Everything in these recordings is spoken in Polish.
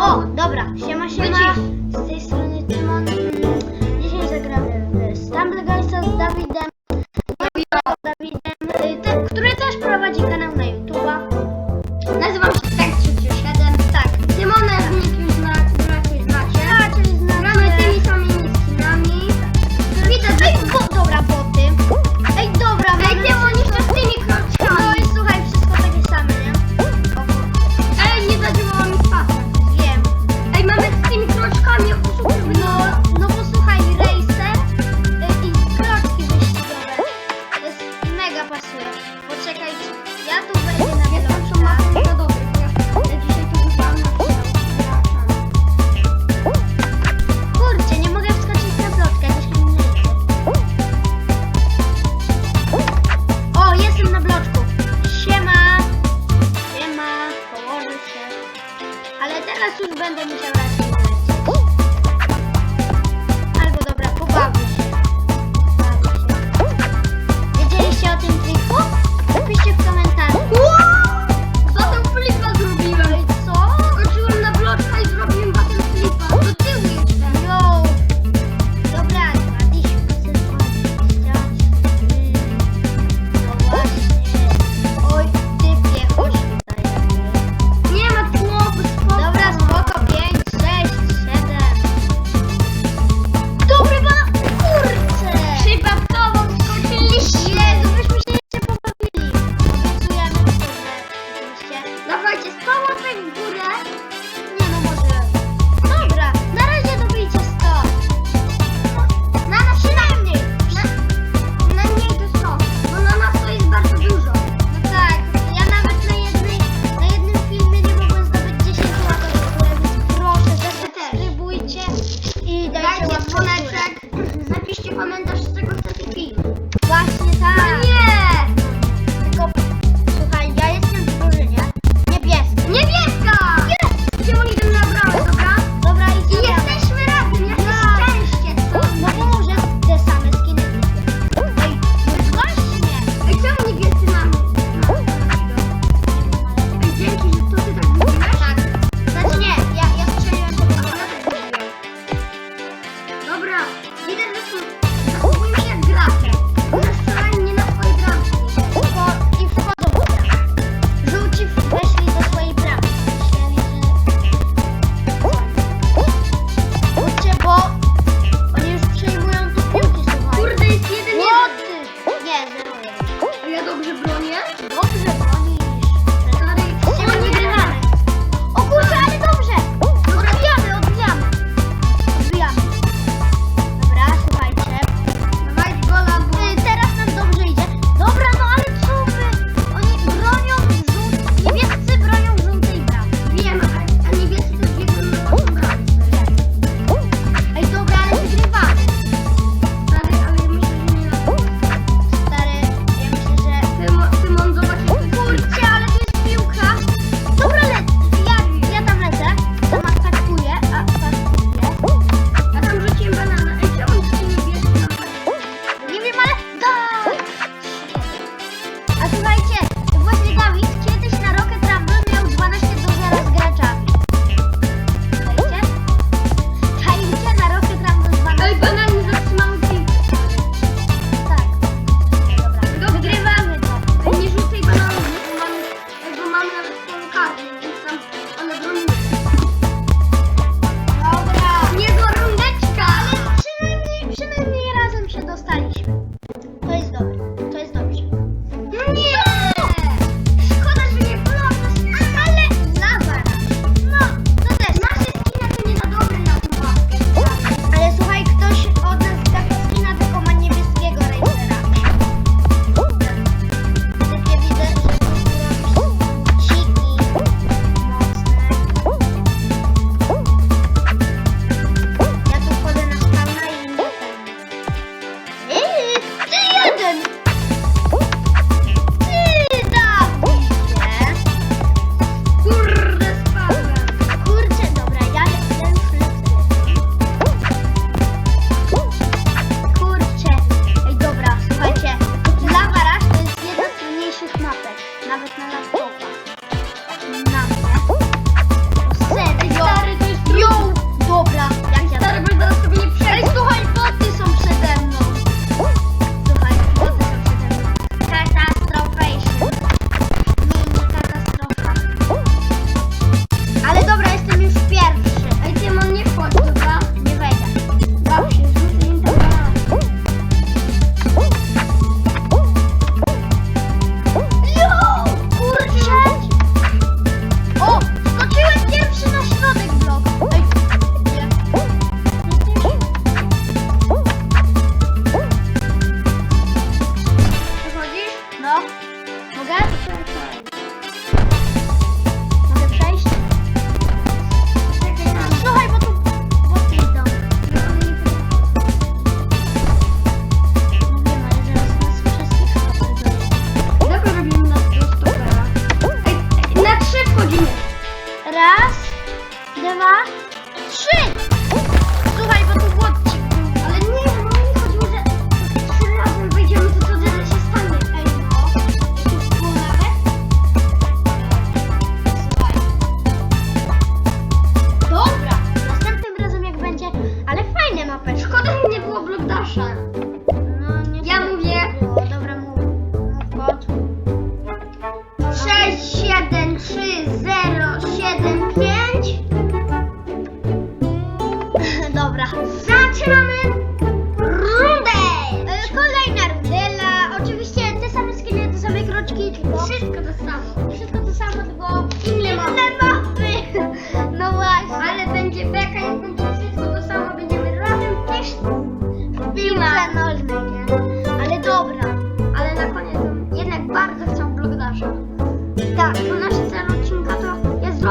O, dobra, siema, siema. Z tej strony Tymon. Dawajcie z powrotem w górę.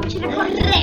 To jest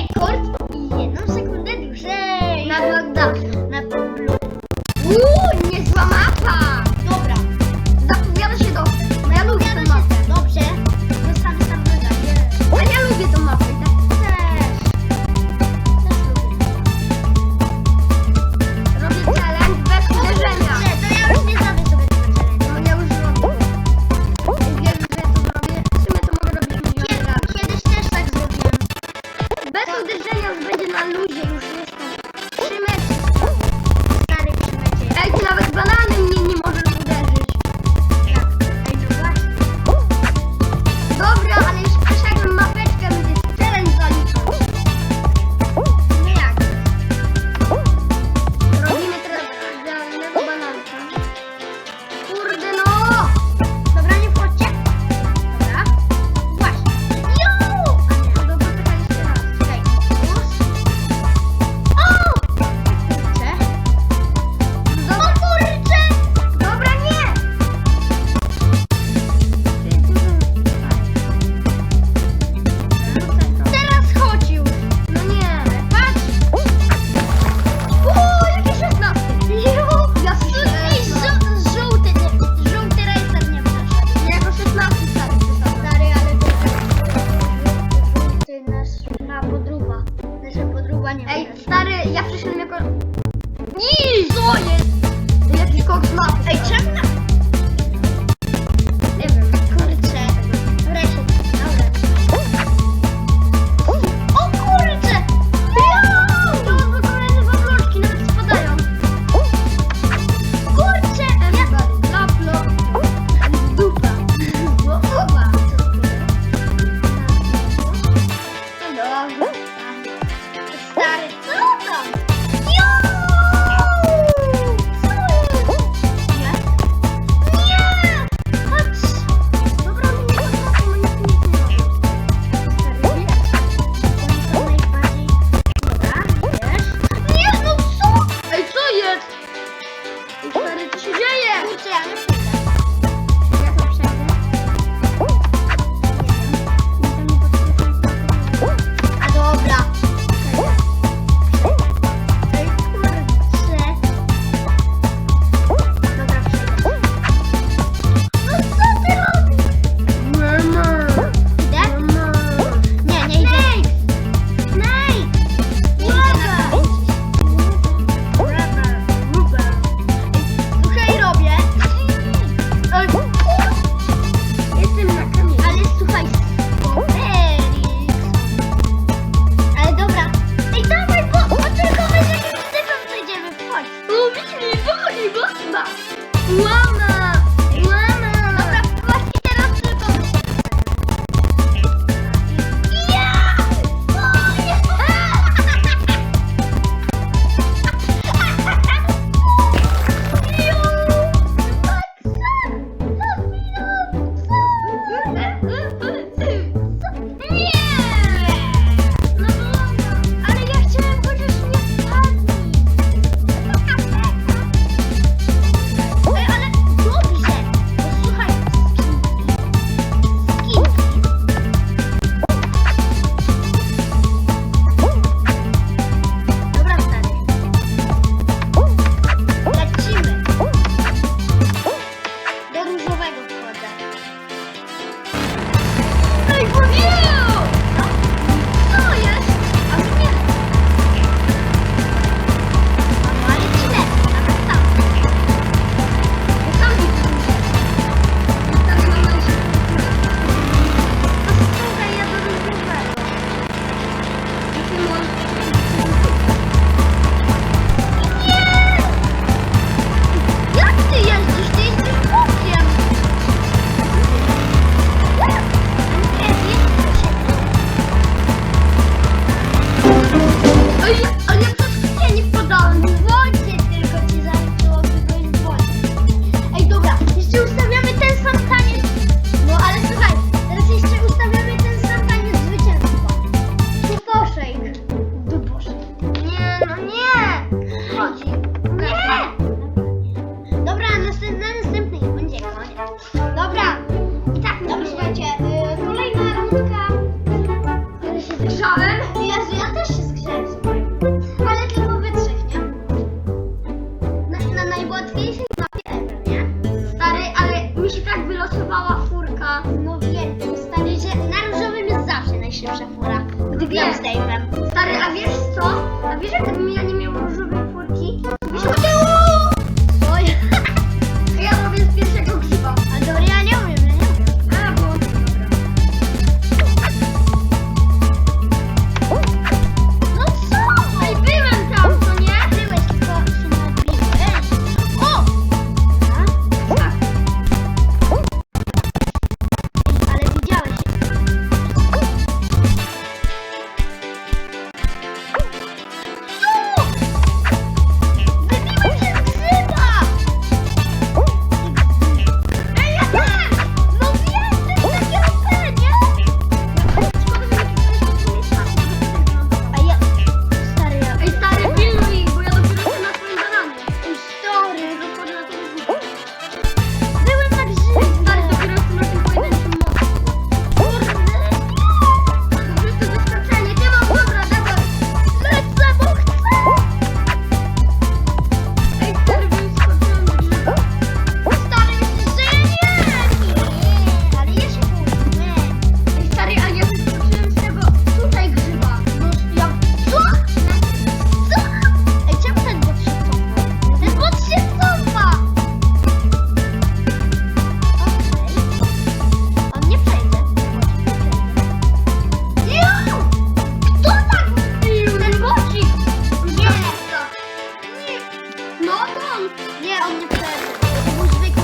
on! Nie, on nie przeżył. To był zwykły.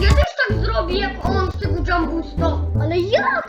Ja też tak zrobię, jak on z tego jumbusta. Ale jak?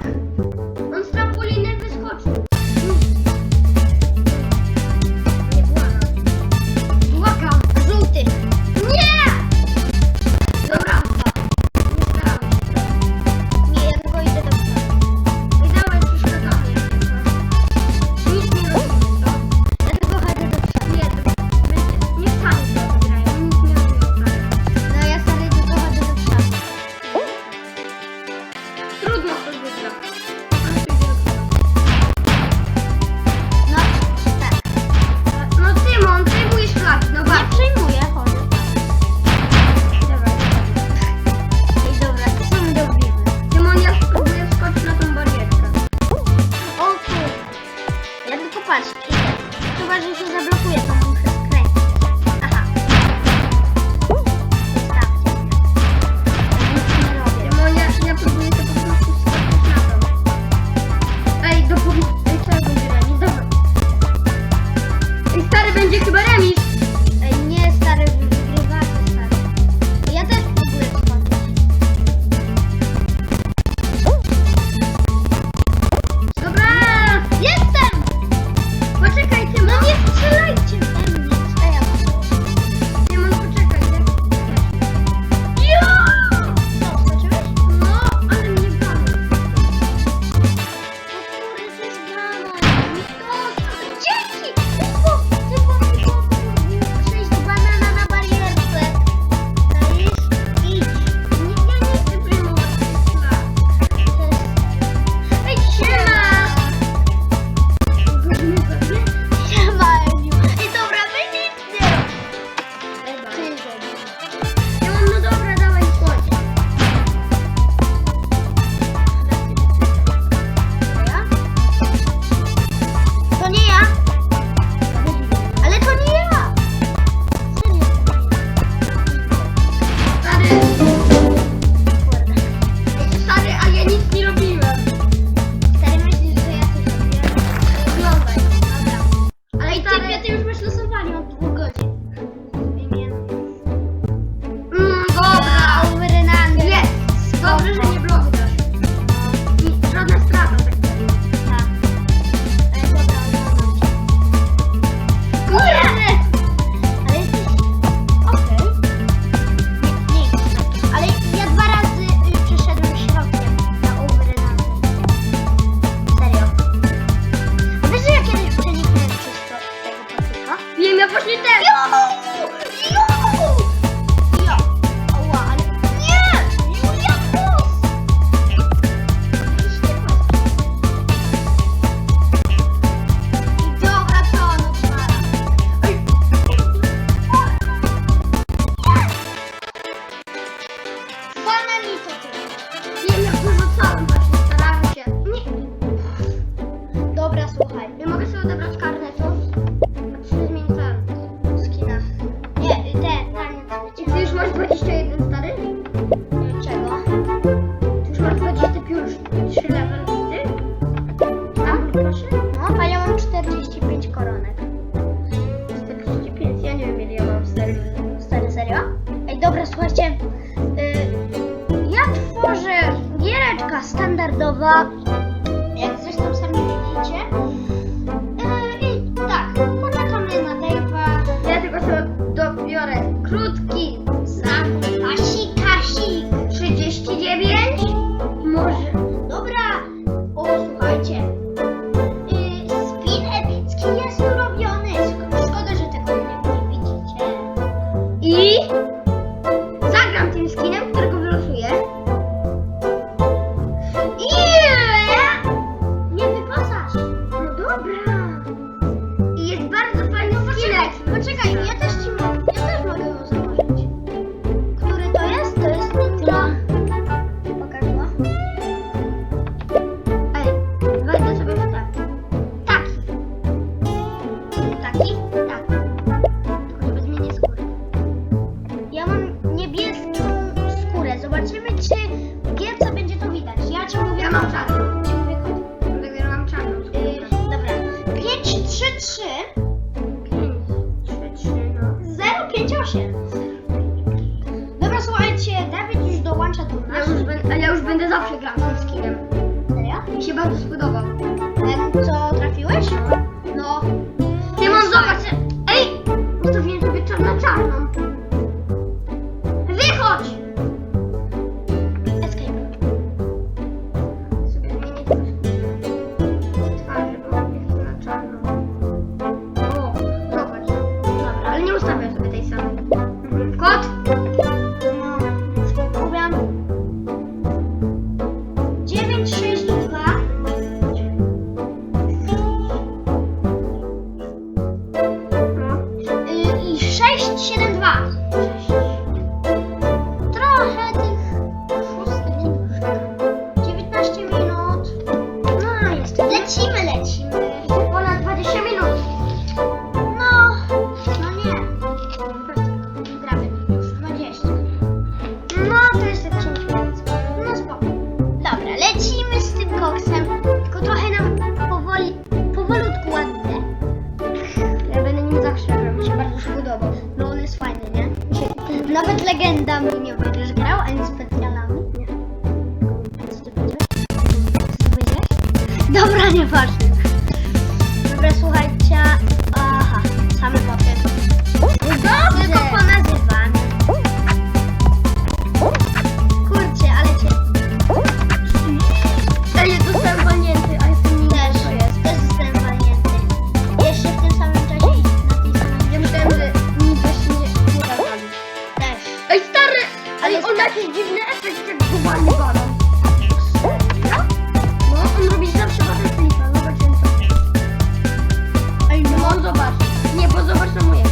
Ej, No, on zobacz. Nie,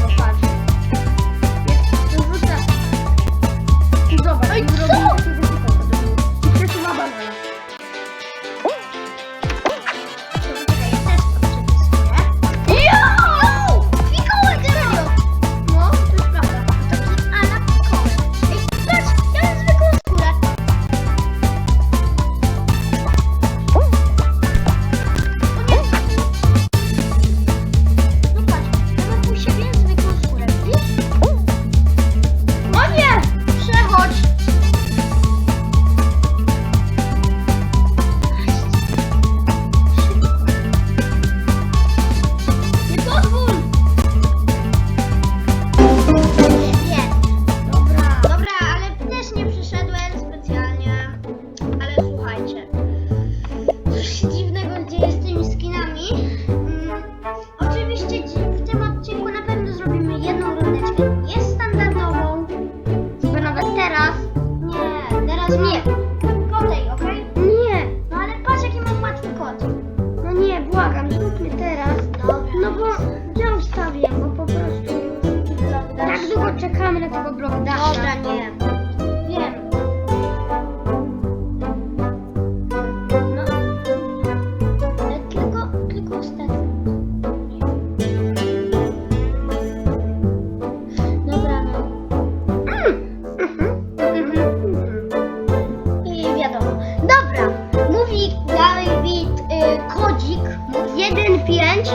pięć,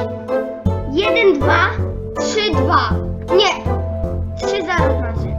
jeden, dwa, trzy, dwa. Nie, trzy zarównacje.